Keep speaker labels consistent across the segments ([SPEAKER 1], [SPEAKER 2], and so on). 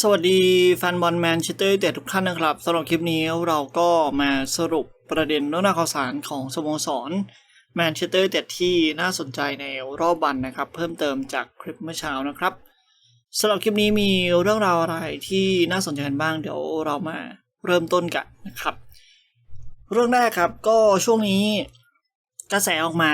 [SPEAKER 1] สวัสดีแฟนบอลแมนเชสเตอร์ยูไนเต็ดทุกท่านนะครับสำหรับคลิปนี้เราก็มาสรุปประเด็นเรื่องราวข่าวสารของสโมสรแมนเชสเตอร์ยูไนเต็ดที่น่าสนใจในรอบวันนะครับ เพิ่มเติมจากคลิปเมื่อเช้านะครับสำหรับคลิปนี้มีเรื่องราวอะไรที่น่าสนใจกันบ้างเดี๋ยวเรามาเริ่มต้นกันนะครับ เรื่องแรกครับก็ช่วงนี้กระแสออกมา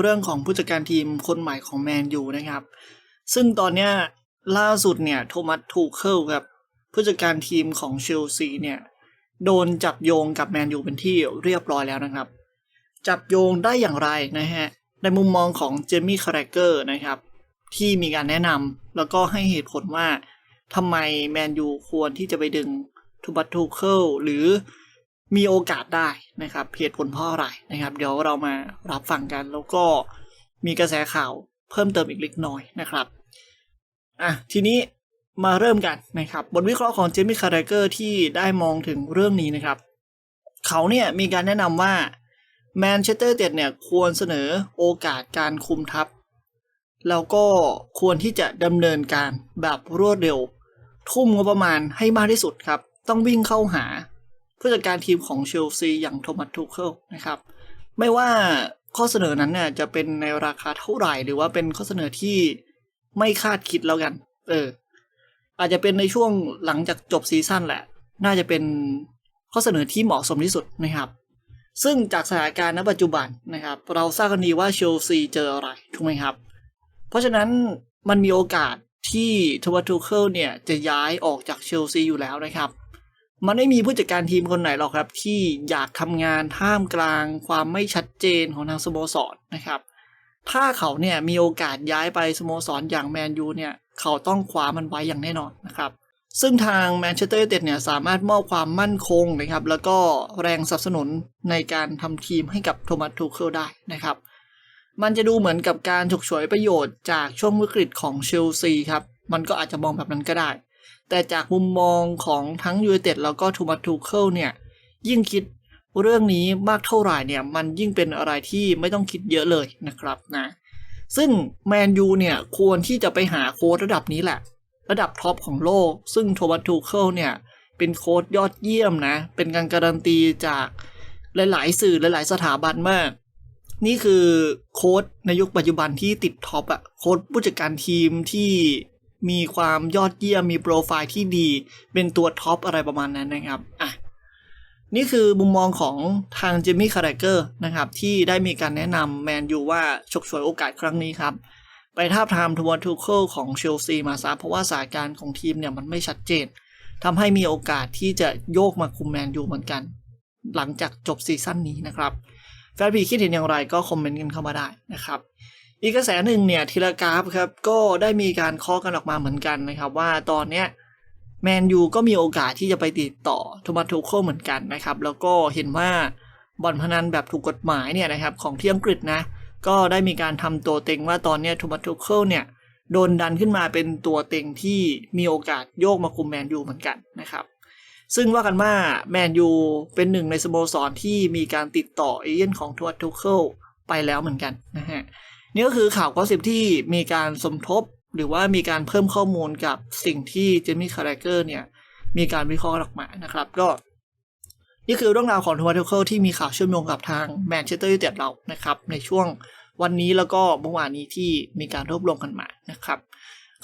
[SPEAKER 1] เรื่องของผู้จัดการทีมคนใหม่ของแมนยูนะครับ ซึ่งตอนเนี้ย ล่าสุดเนี่ยโทมัสทูเคิลครับผู้จัดการทีมของเชลซีเนี่ยโดนจับโยงกับแมนยูเป็นที่เรียบร้อยแล้วนะครับ จับโยงได้อย่างไรนะฮะ ในมุมมองของเจมี่คาร์เกอร์นะครับ ที่มีการแนะนำแล้วก็ให้เหตุผลว่าทำไมแมนยูควรที่จะไปดึงทูบัตทูเคิลหรือมีโอกาสได้นะครับเหตุผลเพราะอะไรนะครับ เดี๋ยวเรามารับฟังกันแล้วก็มีกระแสข่าวเพิ่มเติมอีกเล็กน้อยนะครับ อะทีนี้มาเริ่มกันนะครับบทวิเคราะห์ของเจมี่คาร์เกอร์ที่ได้มองถึงเรื่องนี้นะครับ เขาเนี่ยมีการแนะนำว่าแมนเชสเตอร์เต็ดเนี่ยควรเสนอโอกาสการคุมทัพ แล้วก็ควรที่จะดำเนินการแบบรวดเร็ว ทุ่มงบประมาณให้มากที่สุดครับ ต้องวิ่งเข้าหาผู้จัดการทีมของเชลซีอย่างโทมัสทูเคิลนะครับ ไม่ว่าข้อเสนอนั้นเนี่ยจะเป็นในราคาเท่าไหร่ หรือว่าเป็นข้อเสนอที่ ไม่คาดคิดแล้วกัน เออ อาจจะเป็นในช่วงหลังจากจบซีซั่นแหละ น่าจะเป็นข้อเสนอที่เหมาะสมที่สุดนะครับ ซึ่งจากสถานการณ์ณปัจจุบันนะครับ เราทราบกันดีว่าเชลซีเจออะไรถูกไหมครับ เพราะฉะนั้นมันมีโอกาสที่ทวัตทูเคิลเนี่ยจะย้ายออกจากเชลซีอยู่แล้วนะครับ มันไม่มีผู้จัดการทีมคนไหนหรอกครับ ที่อยากทำงานท่ามกลางความไม่ชัดเจนของทางสโมสรนะครับ ถ้าเขาเนี่ยมีโอกาสย้ายไปสโมสรอย่างแมนยูเนี่ยเขาต้องคว้ามันไว้อย่างแน่นอนนะครับซึ่งทางแมนเชสเตอร์ยูไนเต็ดเนี่ยสามารถมอบความมั่นคงนะครับ แล้วก็แรงสนับสนุนในการทำทีมให้กับโทมัสทูเคิลได้นะครับ มันจะดูเหมือนกับการฉกฉวยประโยชน์จากช่วงวิกฤตของเชลซีครับ มันก็อาจจะมองแบบนั้นก็ได้ แต่จากมุมมองของทั้งยูไนเต็ดแล้วก็โทมัสทูเคิลเนี่ย ยิ่งคิด เรื่องนี้มากเท่าไหร่เนี่ยมันยิ่งเป็นอะไรที่ไม่ต้องคิดเยอะเลยนะครับนะซึ่งแมนยูเนี่ยควรที่จะไปหาโค้ดระดับนี้แหละ ระดับท็อปของโลก ซึ่งโทมัสทูเคิลเนี่ยเป็นโค้ดยอดเยี่ยมนะ เป็นการการันตีจากหลาย ๆ สื่อหลาย ๆ สถาบันมาก นี่คือโค้ดในยุคปัจจุบันที่ติดท็อปอะโค้ดผู้จัดการทีมที่มีความยอดเยี่ยมมีโปรไฟล์ที่ดี เป็นตัวท็อปอะไรประมาณนั้นนะครับอะ นี่คือมุมมองของทางเจมี่คาร์เกอร์นะครับ ที่ได้มีการแนะนำแมนยูว่าฉกฉวยโอกาสครั้งนี้ครับ ไปท้าทามทวนทูเคิลของเชลซีมาซะเพราะว่าสถานการณ์ของทีมเนี่ยมันไม่ชัดเจนทำให้มีโอกาสที่จะโยกมาคุมแมนยูเหมือนกัน หลังจากจบซีซั่นนี้นะครับแฟนพีคิดเห็นอย่างไรก็คอมเมนต์กันเข้ามาได้นะครับอีกกระแสหนึ่งเนี่ยทีละกราฟครับก็ได้มีการเคาะกันออกมาเหมือนกันนะครับ ว่าตอนเนี้ย แมนยูก็มีโอกาสที่จะไปติดต่อโทมัสทูเคิลเหมือนกันนะครับ แล้วก็เห็นว่าบ่อนพนันแบบถูกกฎหมายเนี่ยนะครับของที่อังกฤษนะ ก็ได้มีการทำตัวเต็งว่าตอนเนี้โทมัสทูเคิลเนี่ยโดนดันขึ้นมาเป็นตัวเต็งที่มีโอกาสโยกมาคุมแมนยูเหมือนกันนะครับ ซึ่งว่ากันว่าแมนยูเป็นหนึ่งในสโมสรที่มีการติดต่อเอเย่นของทมัสทูเคิลไปแล้วเหมือนกันนะฮะนี่ก็คือข่าวกอสิบที่มีการสมทบ หรือว่ามีการเพิ่มข้อมูลกับสิ่งที่เจมี่คาร์เกอร์เนี่ยมีการวิเคราะห์ออกมานะครับ ก็ นี่คือเรื่องราวของทัวร์เทเคิลที่มีข่าวเชื่อมโยงกับทางแมนเชสเตอร์ยูไนเต็ดเรานะครับ ในช่วงวันนี้แล้วก็เมื่อวานนี้ที่มีการรวบรวมกันมานะครับ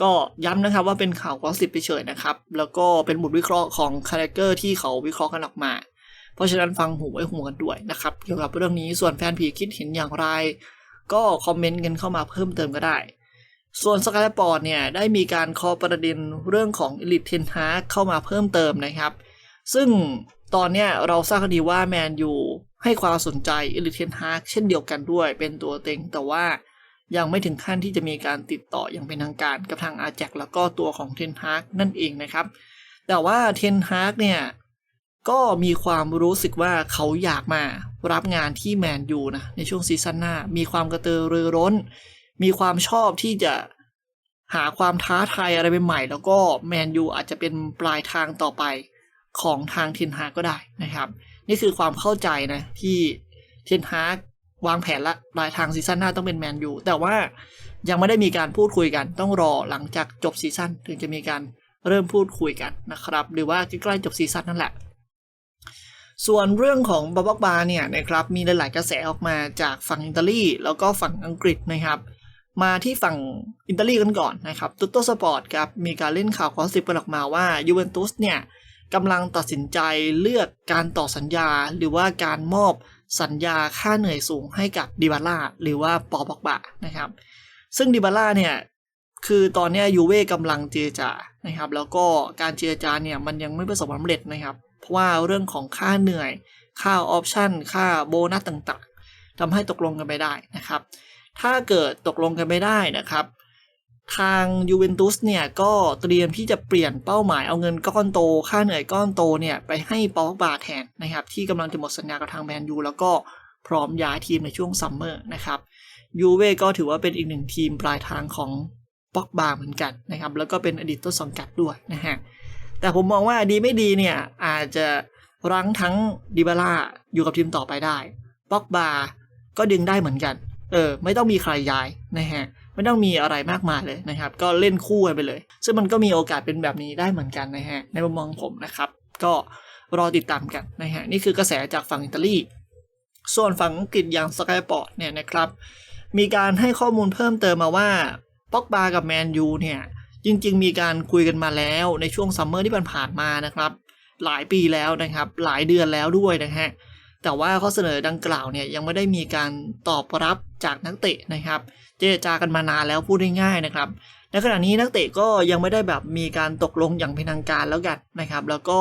[SPEAKER 1] ก็ย้ำนะครับว่าเป็นข่าวกอสิบไปเฉยนะครับ แล้วก็เป็นบทวิเคราะห์ของคาร์เกอร์ที่เขาวิเคราะห์กันออกมา เพราะฉะนั้นฟังหูไว้หูกันด้วยนะครับเกี่ยวกับเรื่องนี้ส่วนแฟนผีคิดเห็นอย่างไร ก็คอมเมนต์กันเข้ามาเพิ่มเติมก็ได้ ส่วนสกายปอร์ตเนี่ยได้มีการคอประเด็นเรื่องของอลิทเทนฮาร์เข้ามาเพิ่มเติมนะครับ ซึ่งตอนเนี้ยเราทราบกันดีว่าแมนยูให้ความสนใจอลิทเทนฮาร์เช่นเดียวกันด้วยเป็นตัวเต็ง แต่ว่ายังไม่ถึงขั้นที่จะมีการติดต่ออย่างเป็นทางการกับทางอาแจกแล้วก็ตัวของเทนฮาร์นั่นเองนะครับ แต่ว่าเทนฮาร์เนี่ยก็มีความรู้สึกว่าเขาอยากมารับงานที่แมนยูนะในช่วงซีซั่นหน้า มีความกระตือรือร้น มีความชอบที่จะหาความท้าทายอะไรใหม่ๆแล้วก็แมนยูอาจจะเป็นปลายทางต่อไปของทางเทนฮากก็ได้นะครับ นี่คือความเข้าใจนะที่เทนฮากวางแผนละปลายทางซีซั่นหน้าต้องเป็นแมนยูแต่ว่ายังไม่ได้มีการพูดคุยกันต้องรอหลังจากจบซีซั่นถึงจะมีการเริ่มพูดคุยกันนะครับ หรือว่าใกล้ๆจบซีซั่นนั่นแหละ ส่วนเรื่องของบาบอกบาเนี่ยนะครับมีหลายๆกระแสออกมาจากฝั่งอิตาลีแล้วก็ฝั่งอังกฤษนะครับ มาที่ฝั่งอิตาลีกันก่อนนะครับตุตโตสปอร์ตครับมีการเล่นข่าวคอสิบกันออกมาว่ายูเวนตุสเนี่ยกำลังตัดสินใจเลือกการต่อสัญญา หรือว่าการมอบสัญญาค่าเหนื่อยสูงให้กับดิบาล่าหรือว่าปอบอกบะนะครับ ซึ่งดิบาล่าเนี่ยคือตอนนี้ยยูเว่กำลังเจรจานะครับ แล้วก็การเจรจาเนี่ยมันยังไม่ประสบความสำเร็จนะครับ เพราะว่าเรื่องของค่าเหนื่อย ค่าออปชั่น ค่าโบนัสต่างๆทำให้ตกลงกันไม่ได้นะครับ ถ้าเกิดตกลงกันไม่ได้นะครับ ทางยูเวนตุสเนี่ยก็เตรียมที่จะเปลี่ยนเป้าหมายเอาเงินก้อนโต ค่าเหนื่อยก้อนโตเนี่ยไปให้ปอกบาแทนนะครับ ที่กำลังจะหมดสัญญากับทางแมนยูแล้วก็พร้อมย้ายทีมในช่วงซัมเมอร์นะครับยูเว่ก็ถือว่าเป็นอีกหนึ่งทีมปลายทางของปอกบาเหมือนกันนะครับ แล้วก็เป็นอดีตต้นสังกัดด้วยนะฮะ แต่ผมมองว่าดีไม่ดีเนี่ยอาจจะรั้งทั้งดิบาร่าอยู่กับทีมต่อไปได้ปอกบาก็ดึงได้เหมือนกัน เออไม่ต้องมีใครย้ายนะฮะไม่ต้องมีอะไรมากมายเลยนะครับ ก็เล่นคู่กันไปเลย ซึ่งมันก็มีโอกาสเป็นแบบนี้ได้เหมือนกันนะฮะในมุมมองผมนะครับ ก็รอติดตามกันนะฮะนี่คือกระแสจากฝั่งอิตาลีส่วนฝั่งอังกฤษอย่างสกายปอร์ตเนี่ยนะครับ มีการให้ข้อมูลเพิ่มเติมมาว่าป็อกบากับแมนยูเนี่ยจริง ๆ มีการคุยกันมาแล้วในช่วงซัมเมอร์ที่ผ่านมานะครับ หลายปีแล้วนะครับ หลายเดือนแล้วด้วยนะฮะ แต่ว่าข้อเสนอดังกล่าวเนี่ยยังไม่ได้มีการตอบรับจากนักเตะนะครับ เจรจากันมานานแล้วพูดง่ายๆนะครับในขณะนี้นักเตะก็ยังไม่ได้แบบมีการตกลงอย่างเป็นทางการแล้วกันนะครับ แล้วก็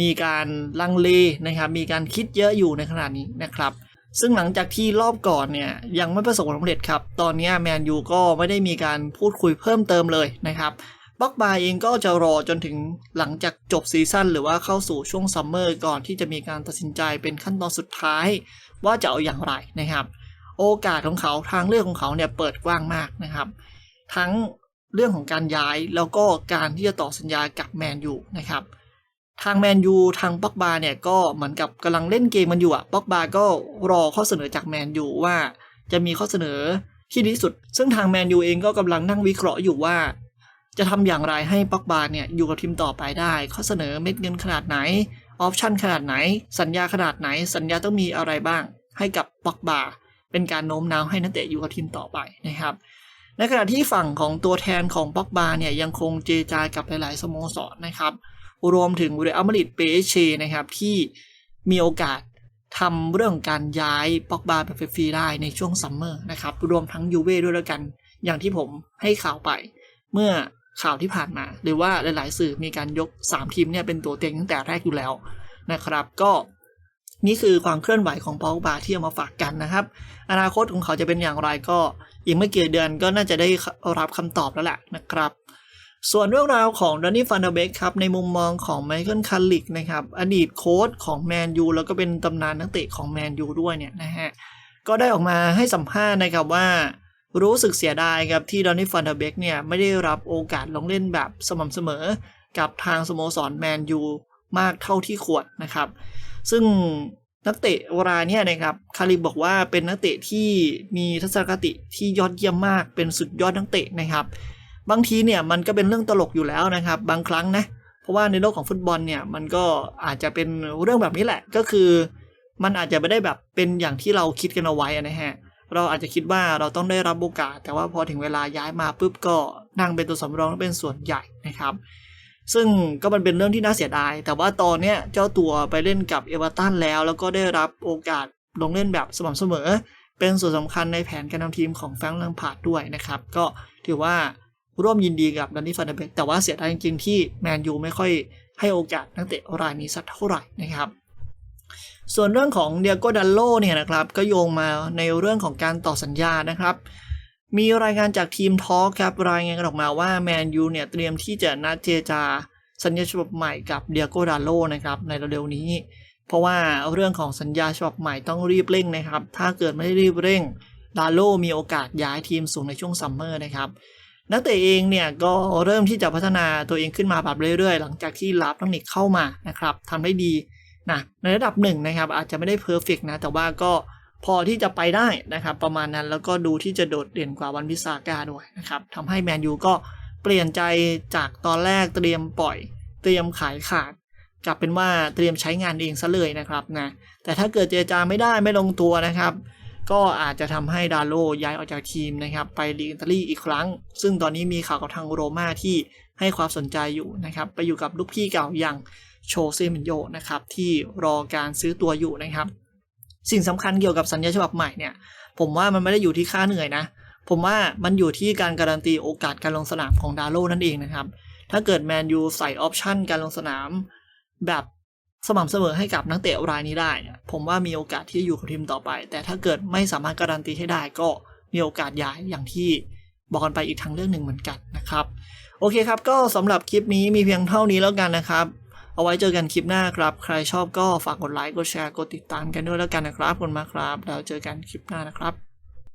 [SPEAKER 1] มีการลังเลนะครับ มีการคิดเยอะอยู่ในขณะนี้นะครับ ซึ่งหลังจากที่รอบก่อนเนี่ยยังไม่ประสบความสำเร็จครับ ตอนนี้แมนยูก็ไม่ได้มีการพูดคุยเพิ่มเติมเลยนะครับ บ็อกบาเองก็จะรอจนถึงหลังจากจบซีซั่นหรือว่าเข้าสู่ช่วงซัมเมอร์ก่อนที่จะมีการตัดสินใจเป็นขั้นตอนสุดท้าย ว่าจะเอาอย่างไรนะครับ โอกาสของเขาทางเลือกของเขาเนี่ยเปิดกว้างมากนะครับ ทั้งเรื่องของการย้ายแล้วก็การที่จะต่อสัญญากับแมนยูนะครับทางแมนยูทางป็อกบาเนี่ยก็เหมือนกับกำลังเล่นเกมมันอยู่อะป็อกบาก็รอข้อเสนอจากแมนยูว่าจะมีข้อเสนอที่ดีสุด ซึ่งทางแมนยูเองก็กำลังนั่งวิเคราะห์อยู่ว่า จะทำอย่างไรให้ป็อกบาเนี่ยอยู่กับทีมต่อไปได้ ข้อเสนอเม็ดเงินขนาดไหน ออปชั่นขนาดไหน สัญญาขนาดไหน สัญญาต้องมีอะไรบ้าง ให้กับป็อกบาเป็นการโน้มน้าวให้นักเตะอยู่กับทีมต่อไปนะครับ ในขณะที่ฝั่งของตัวแทนของป็อกบาเนี่ยยังคงเจรจากับหลาย ๆ สโมสรนะครับ รวมถึงเรอัลมาดริดเปเชนะครับที่มีโอกาสทำเรื่องการย้ายป็อกบาแบบฟรีได้ในช่วงซัมเมอร์นะครับ รวมทั้งยูเว่ด้วยแล้วกัน อย่างที่ผมให้ข่าวไป เมื่อ ข่าวที่ผ่านมา หรือว่าหลาย ๆ สื่อมีการยก 3 ทีมเนี่ยเป็นตัวเต็งตั้งแต่แรกอยู่แล้วนะครับ ก็นี่คือความเคลื่อนไหวของปอกบาที่เอามาฝากกันนะครับ อนาคตของเขาจะเป็นอย่างไรก็อีกไม่กี่เดือนก็น่าจะได้รับคำตอบแล้วแหละนะครับ ส่วนเรื่องราวของดอนนี่ฟันเดเบกครับในมุมมองของไมเคิลคัลลิกนะครับอดีตโค้ชของแมนยูแล้วก็เป็นตำนานนักเตะของแมนยูด้วยเนี่ยนะฮะก็ได้ออกมาให้สัมภาษณ์นะครับว่า รู้สึกเสียดายครับที่ดอนนี่ฟันเดอร์เบกเนี่ยไม่ได้รับโอกาสลงเล่นแบบสม่ำเสมอ กับทางสโมสรแมนยูมากเท่าที่ควรนะครับ ซึ่งนักเตะราเนี่ยนะครับคาริบบอกว่าเป็นนักเตะที่มีทัศนคติที่ยอดเยี่ยมมากเป็นสุดยอดนักเตะนะครับ บางทีเนี่ยมันก็เป็นเรื่องตลกอยู่แล้วนะครับ บางครั้งนะเพราะว่าในโลกของฟุตบอลเนี่ยมันก็อาจจะเป็นเรื่องแบบนี้แหละก็คือ มันอาจจะไม่ได้แบบเป็นอย่างที่เราคิดกันเอาไว้นะฮะ เราอาจจะคิดว่าเราต้องได้รับโอกาส แต่ว่าพอถึงเวลาย้ายมาปุ๊บก็นั่งเป็นตัวสำรองเป็นส่วนใหญ่นะครับ ซึ่งก็มันเป็นเรื่องที่น่าเสียดาย แต่ว่าตอนเนี้ยเจ้าตัวไปเล่นกับเอเวอร์ตันแล้ว แล้วก็ได้รับโอกาสลงเล่นแบบสม่ำเสมอ เป็นส่วนสำคัญในแผนการนำทีมของแฟรงค์ลังพาดด้วยนะครับ ก็ถือว่าร่วมยินดีกับดันนี่ฟันเดเบกแต่ว่าเสียดายจริงๆที่แมนยูไม่ค่อยให้โอกาสนักเตะรายนี้สักเท่าไหร่นะครับ ส่วนเรื่องของเดียโกดัลโลเนี่ยนะครับก็โยงมาในเรื่องของการต่อสัญญานะครับ มีรายงานจากทีมทอกครับรายงานออกมาว่าแมนยูเนี่ยเตรียมที่จะนัดเจรจาสัญญาฉบับใหม่กับเดียโกดัลโลนะครับในเร็วๆนี้ เพราะว่าเรื่องของสัญญาฉบับใหม่ต้องรีบเร่งนะครับ ถ้าเกิดไม่รีบเร่งดาโลมีโอกาสย้ายทีมสูงในช่วงซัมเมอร์นะครับนักเตะเองเนี่ยก็เริ่มที่จะพัฒนาตัวเองขึ้นมาแบบเรื่อยๆ หลังจากที่รับน้ำหนักเข้ามานะครับทำได้ดี นะในระดับหนึ่งนะครับอาจจะไม่ได้เพอร์เฟกนะ แต่ว่าก็พอที่จะไปได้นะครับ ประมาณนั้นแล้วก็ดูที่จะโดดเด่นกว่าวันพิซาก้าด้วยนะครับทำให้แมนยูก็เปลี่ยนใจจากตอนแรกเตรียมปล่อยเตรียมขายขาดกลับเป็นว่าเตรียมใช้งานเองซะเลยนะครับนะแต่ถ้าเกิดเจรจาไม่ได้ไม่ลงตัวนะครับ ก็อาจจะทำให้ดาโลย้ายออกจากทีมนะครับไปลีกอิตาลีอีกครั้ง ซึ่งตอนนี้มีข่าวกับทางโรม่าที่ให้ความสนใจอยู่นะครับ ไปอยู่กับลูกพี่เก่าอย่าง โชเซมินโยนะครับที่รอการซื้อตัวอยู่นะครับ สิ่งสำคัญเกี่ยวกับสัญญาฉบับใหม่เนี่ย ผมว่ามันไม่ได้อยู่ที่ค่าเหนื่อยนะ ผมว่ามันอยู่ที่การการันตีโอกาสการลงสนามของดาโลนั่นเองนะครับ ถ้าเกิดแมนยูใส่ออปชันการลงสนามแบบสม่ำเสมอให้กับนักเตะรายนี้ได้เนี่ยผมว่ามีโอกาสที่จะอยู่กับทีมต่อไป แต่ถ้าเกิดไม่สามารถการันตีให้ได้ก็มีโอกาสย้ายอย่างที่บอกกันไปอีกทางเรื่องหนึ่งเหมือนกันนะครับ โอเคครับ ก็สำหรับคลิปนี้มีเพียงเท่านี้แล้วกันนะครับ เอาไว้เจอกันคลิปหน้าครับ ใครชอบก็ฝากกดไลค์ กดแชร์ กดติดตามกันด้วยแล้วกันนะครับ ขอบคุณมากครับ แล้วเจอกันคลิปหน้านะครับ